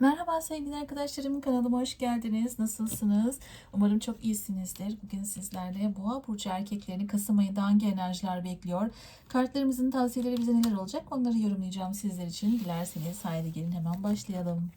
Merhaba sevgili arkadaşlarım kanalıma hoş geldiniz. Nasılsınız? Umarım çok iyisinizdir. Bugün sizlerle Boğa burcu erkeklerini Kasım ayında hangi enerjiler bekliyor? Kartlarımızın tavsiyeleri bize neler olacak? Onları yorumlayacağım sizler için. Dilerseniz haydi gelin hemen başlayalım.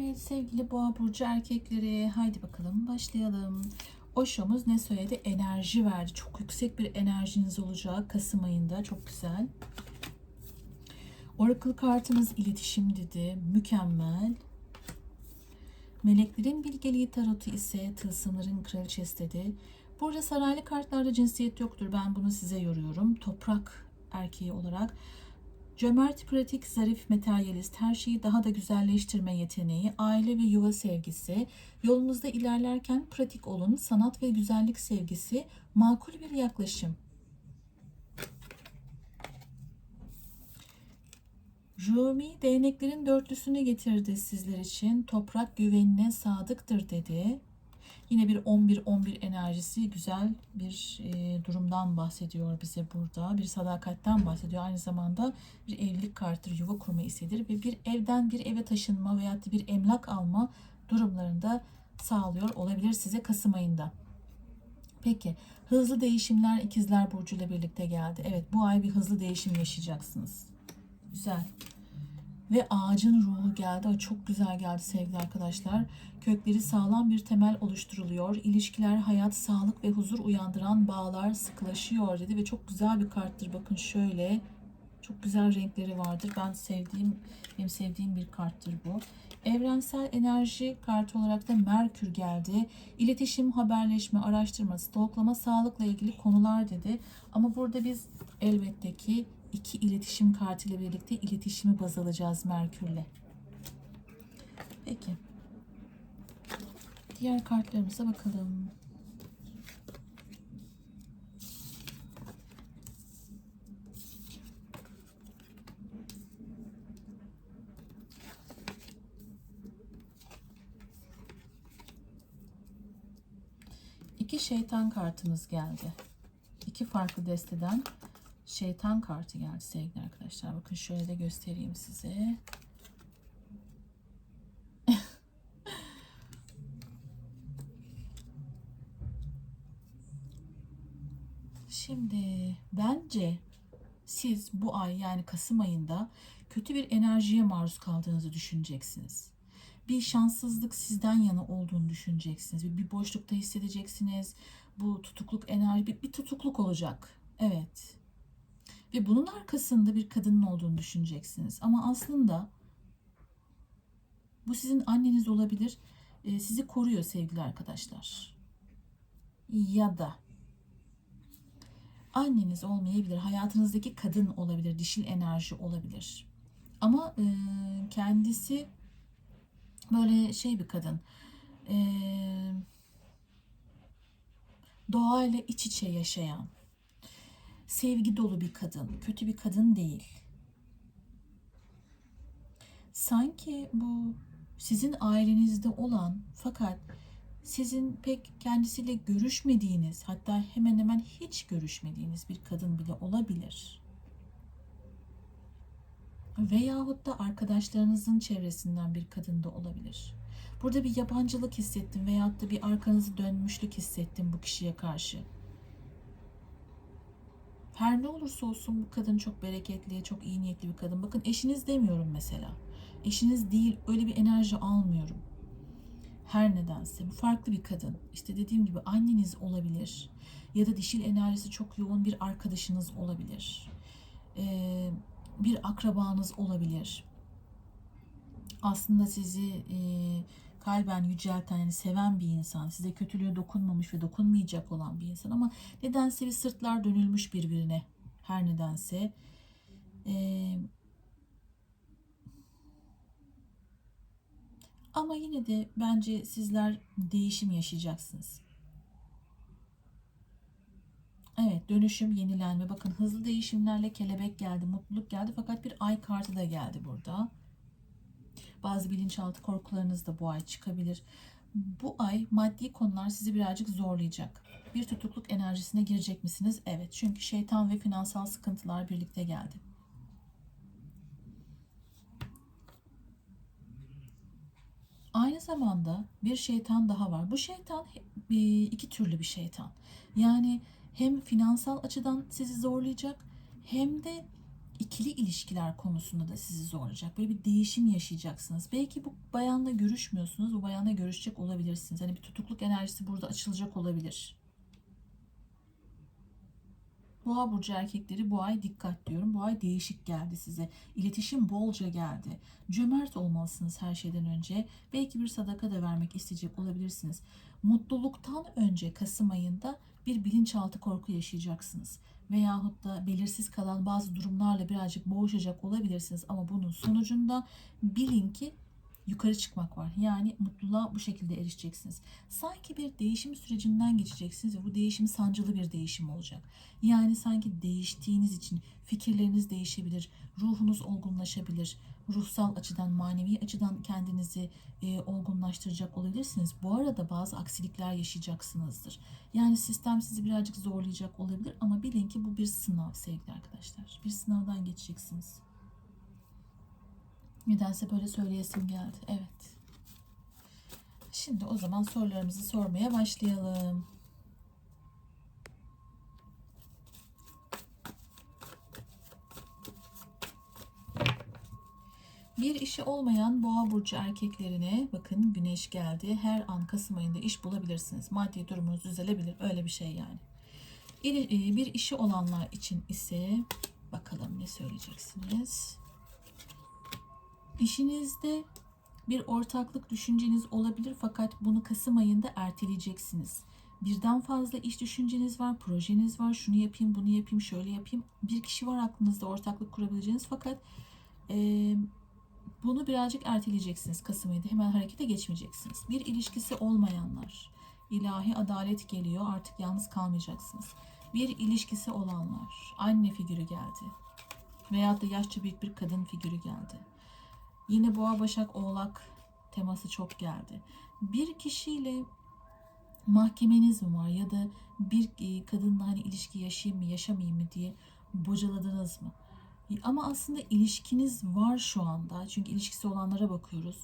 Evet sevgili boğa burcu erkekleri haydi bakalım başlayalım. Oşomuz ne söyledi? Enerji verdi. Çok yüksek bir enerjiniz olacak Kasım ayında. Çok güzel. Oracle kartımız iletişim dedi. Mükemmel. Meleklerin bilgeliği tarotu ise tılsımların kraliçesi dedi. Burada saraylı kartlarda cinsiyet yoktur. Ben bunu size yoruyorum. Toprak erkeği olarak. Cömert, pratik, zarif, materyalist, her şeyi daha da güzelleştirme yeteneği, aile ve yuva sevgisi, yolunuzda ilerlerken pratik olun, sanat ve güzellik sevgisi, makul bir yaklaşım. Rumi değneklerin dörtlüsünü getirdi sizler için. Toprak güvenine sadıktır dedi. Yine bir 11-11 enerjisi güzel bir e, durumdan bahsediyor bize burada. Bir sadakatten bahsediyor. Aynı zamanda bir evlilik kartıdır, yuva kurma istedir ve bir evden bir eve taşınma veya bir emlak alma durumlarında sağlıyor olabilir size Kasım ayında. Peki hızlı değişimler ikizler burcu ile birlikte geldi. Evet bu ay bir hızlı değişim yaşayacaksınız. Güzel. Ve ağacın ruhu geldi. O çok güzel geldi sevgili arkadaşlar. Kökleri sağlam bir temel oluşturuluyor. İlişkiler, hayat, sağlık ve huzur uyandıran bağlar sıkılaşıyor dedi. Ve çok güzel bir karttır. Bakın şöyle. Çok güzel renkleri vardır. Ben sevdiğim, benim sevdiğim bir karttır bu. Evrensel enerji kartı olarak da Merkür geldi. İletişim, haberleşme, araştırma, stoklama, sağlıkla ilgili konular dedi. Ama burada biz elbette ki iki iletişim kartıyla birlikte iletişimi baz alacağız Merkür'le. Peki. Diğer kartlarımıza bakalım. İki şeytan kartımız geldi. İki farklı desteden şeytan kartı geldi sevgili arkadaşlar. Bakın şöyle de göstereyim size. Şimdi bence siz bu ay yani Kasım ayında kötü bir enerjiye maruz kaldığınızı düşüneceksiniz. Bir şanssızlık sizden yana olduğunu düşüneceksiniz. Bir, boşlukta hissedeceksiniz. Bu tutukluk enerji bir, bir tutukluk olacak. Evet. Ve bunun arkasında bir kadının olduğunu düşüneceksiniz. Ama aslında bu sizin anneniz olabilir. Ee, sizi koruyor sevgili arkadaşlar. Ya da anneniz olmayabilir. Hayatınızdaki kadın olabilir. Dişil enerji olabilir. Ama e, kendisi böyle şey bir kadın. E, doğayla iç içe yaşayan, sevgi dolu bir kadın. Kötü bir kadın değil. Sanki bu sizin ailenizde olan fakat sizin pek kendisiyle görüşmediğiniz hatta hemen hemen hiç görüşmediğiniz bir kadın bile olabilir. Veyahut da arkadaşlarınızın çevresinden bir kadın da olabilir. Burada bir yabancılık hissettim veyahut da bir arkanızı dönmüşlük hissettim bu kişiye karşı. Her ne olursa olsun bu kadın çok bereketli, çok iyi niyetli bir kadın. Bakın eşiniz demiyorum mesela. Eşiniz değil, öyle bir enerji almıyorum. Her nedense bu farklı bir kadın. İşte dediğim gibi anneniz olabilir. Ya da dişil enerjisi çok yoğun bir arkadaşınız olabilir. Ee, bir akrabanız olabilir. Aslında sizi e, kalben yücelten, yani seven bir insan, size kötülüğü dokunmamış ve dokunmayacak olan bir insan ama nedense bir sırtlar dönülmüş birbirine. Her nedense. Ee, ama yine de bence sizler değişim yaşayacaksınız. Evet dönüşüm, yenilenme. Bakın hızlı değişimlerle kelebek geldi, mutluluk geldi fakat bir ay kartı da geldi burada. Bazı bilinçaltı korkularınız da bu ay çıkabilir. Bu ay maddi konular sizi birazcık zorlayacak. Bir tutukluk enerjisine girecek misiniz? Evet. Çünkü şeytan ve finansal sıkıntılar birlikte geldi. Aynı zamanda bir şeytan daha var. Bu şeytan iki türlü bir şeytan. Yani hem finansal açıdan sizi zorlayacak hem de ikili ilişkiler konusunda da sizi zorlayacak. Böyle bir değişim yaşayacaksınız. Belki bu bayanla görüşmüyorsunuz. Bu bayanla görüşecek olabilirsiniz. Hani bir tutukluk enerjisi burada açılacak olabilir. Boğa burcu erkekleri bu ay dikkat diyorum. Bu ay değişik geldi size. İletişim bolca geldi. Cömert olmalısınız her şeyden önce. Belki bir sadaka da vermek isteyecek olabilirsiniz. Mutluluktan önce Kasım ayında bir bilinçaltı korku yaşayacaksınız. Veyahut da belirsiz kalan bazı durumlarla birazcık boğuşacak olabilirsiniz. Ama bunun sonucunda bilin ki yukarı çıkmak var. Yani mutluluğa bu şekilde erişeceksiniz. Sanki bir değişim sürecinden geçeceksiniz ve bu değişim sancılı bir değişim olacak. Yani sanki değiştiğiniz için fikirleriniz değişebilir, ruhunuz olgunlaşabilir, ruhsal açıdan, manevi açıdan kendinizi e, olgunlaştıracak olabilirsiniz. Bu arada bazı aksilikler yaşayacaksınızdır. Yani sistem sizi birazcık zorlayacak olabilir ama bilin ki bu bir sınav sevgili arkadaşlar. Bir sınavdan geçeceksiniz. Nedense böyle söyleyesim geldi. Evet. Şimdi o zaman sorularımızı sormaya başlayalım. Bir işi olmayan boğa burcu erkeklerine bakın güneş geldi. Her an Kasım ayında iş bulabilirsiniz. Maddi durumunuz düzelebilir. Öyle bir şey yani. Bir işi olanlar için ise bakalım ne söyleyeceksiniz. İşinizde bir ortaklık düşünceniz olabilir fakat bunu Kasım ayında erteleyeceksiniz. Birden fazla iş düşünceniz var, projeniz var, şunu yapayım, bunu yapayım, şöyle yapayım. Bir kişi var aklınızda ortaklık kurabileceğiniz fakat e, bunu birazcık erteleyeceksiniz Kasım ayında. Hemen harekete geçmeyeceksiniz. Bir ilişkisi olmayanlar, ilahi adalet geliyor artık yalnız kalmayacaksınız. Bir ilişkisi olanlar, anne figürü geldi. Veyahut da yaşça büyük bir kadın figürü geldi Yine boğa başak oğlak teması çok geldi. Bir kişiyle mahkemeniz mi var ya da bir e, kadınla hani ilişki yaşayayım mı yaşamayayım mı diye bocaladınız mı? E, Ama aslında ilişkiniz var şu anda. Çünkü ilişkisi olanlara bakıyoruz.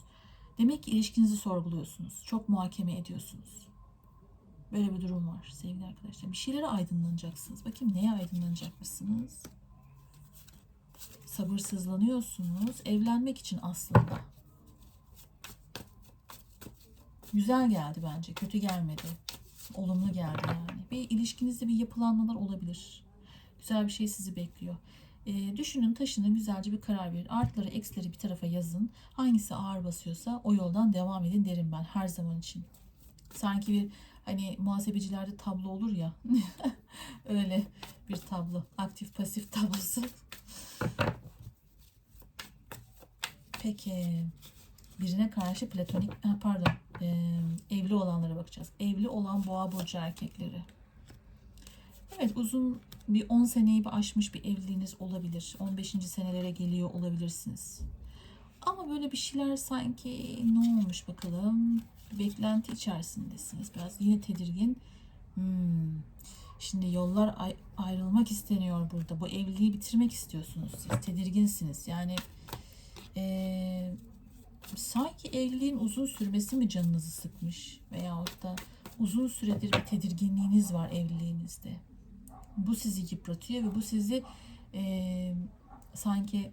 Demek ki ilişkinizi sorguluyorsunuz. Çok muhakeme ediyorsunuz. Böyle bir durum var sevgili arkadaşlar. Bir şeylere aydınlanacaksınız. Bakayım neye aydınlanacakmışsınız? Sabırsızlanıyorsunuz. Evlenmek için aslında. Güzel geldi bence. Kötü gelmedi. Olumlu geldi yani. Bir ilişkinizde bir yapılanmalar olabilir. Güzel bir şey sizi bekliyor. Ee, düşünün taşının güzelce bir karar verin. Artları eksileri bir tarafa yazın. Hangisi ağır basıyorsa o yoldan devam edin derim ben her zaman için. Sanki bir hani muhasebecilerde tablo olur ya. Öyle bir tablo. Aktif pasif tablosu. Peki birine karşı platonik pardon evli olanlara bakacağız. Evli olan boğa burcu erkekleri. Evet uzun bir 10 seneyi bir aşmış bir evliliğiniz olabilir. 15. senelere geliyor olabilirsiniz. Ama böyle bir şeyler sanki ne olmuş bakalım. Beklenti içerisindesiniz. Biraz yine tedirgin. Hmm. Şimdi yollar ay- ayrılmak isteniyor burada. Bu evliliği bitirmek istiyorsunuz siz. Tedirginsiniz. Yani eee, sanki evliliğin uzun sürmesi mi canınızı sıkmış? Veyahut da uzun süredir bir tedirginliğiniz var evliliğinizde. Bu sizi yıpratıyor ve bu sizi eee, sanki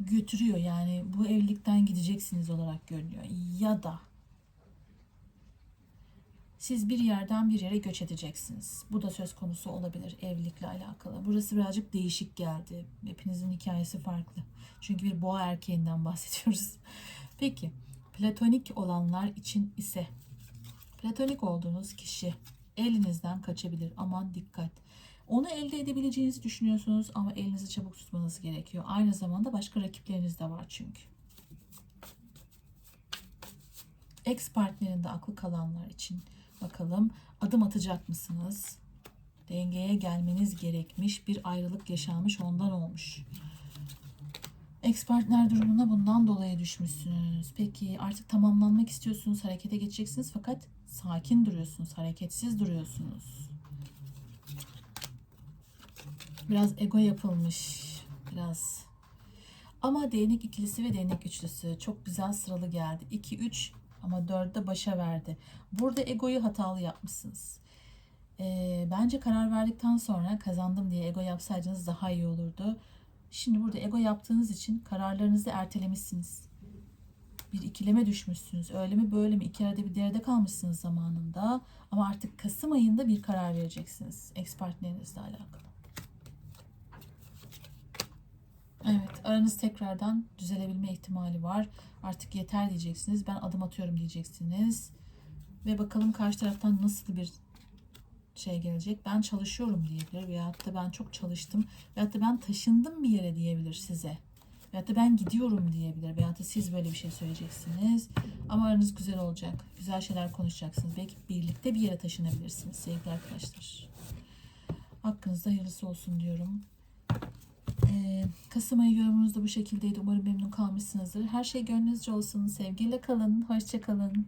götürüyor. Yani bu evlilikten gideceksiniz olarak görünüyor. Ya da siz bir yerden bir yere göç edeceksiniz. Bu da söz konusu olabilir evlilikle alakalı. Burası birazcık değişik geldi. Hepinizin hikayesi farklı. Çünkü bir boğa erkeğinden bahsediyoruz. Peki, platonik olanlar için ise platonik olduğunuz kişi elinizden kaçabilir. Aman dikkat. Onu elde edebileceğinizi düşünüyorsunuz ama elinizi çabuk tutmanız gerekiyor. Aynı zamanda başka rakipleriniz de var çünkü. Ex partnerinde aklı kalanlar için bakalım adım atacak mısınız? Dengeye gelmeniz gerekmiş bir ayrılık yaşanmış ondan olmuş. Ex partner durumuna bundan dolayı düşmüşsünüz. Peki artık tamamlanmak istiyorsunuz, harekete geçeceksiniz fakat sakin duruyorsunuz, hareketsiz duruyorsunuz. Biraz ego yapılmış, biraz. Ama değnek ikilisi ve değnek üçlüsü çok güzel sıralı geldi. 2 3 ama 4'de başa verdi. Burada egoyu hatalı yapmışsınız. Ee, bence karar verdikten sonra kazandım diye ego yapsaydınız daha iyi olurdu. Şimdi burada ego yaptığınız için kararlarınızı ertelemişsiniz. Bir ikileme düşmüşsünüz. Öyle mi böyle mi? İki arada bir derede kalmışsınız zamanında. Ama artık Kasım ayında bir karar vereceksiniz. Ex partnerinizle alakalı. Evet, aranız tekrardan düzelebilme ihtimali var. Artık yeter diyeceksiniz. Ben adım atıyorum diyeceksiniz. Ve bakalım karşı taraftan nasıl bir şey gelecek. Ben çalışıyorum diyebilir. Veyahut da ben çok çalıştım. Veyahut da ben taşındım bir yere diyebilir size. Veyahut da ben gidiyorum diyebilir. Veyahut da siz böyle bir şey söyleyeceksiniz. Ama aranız güzel olacak. Güzel şeyler konuşacaksınız. Belki birlikte bir yere taşınabilirsiniz sevgili arkadaşlar. Hakkınızda hayırlısı olsun diyorum. Kasım ayı yorumunuz da bu şekildeydi. Umarım memnun kalmışsınızdır. Her şey gönlünüzce olsun. Sevgiyle kalın. Hoşça kalın.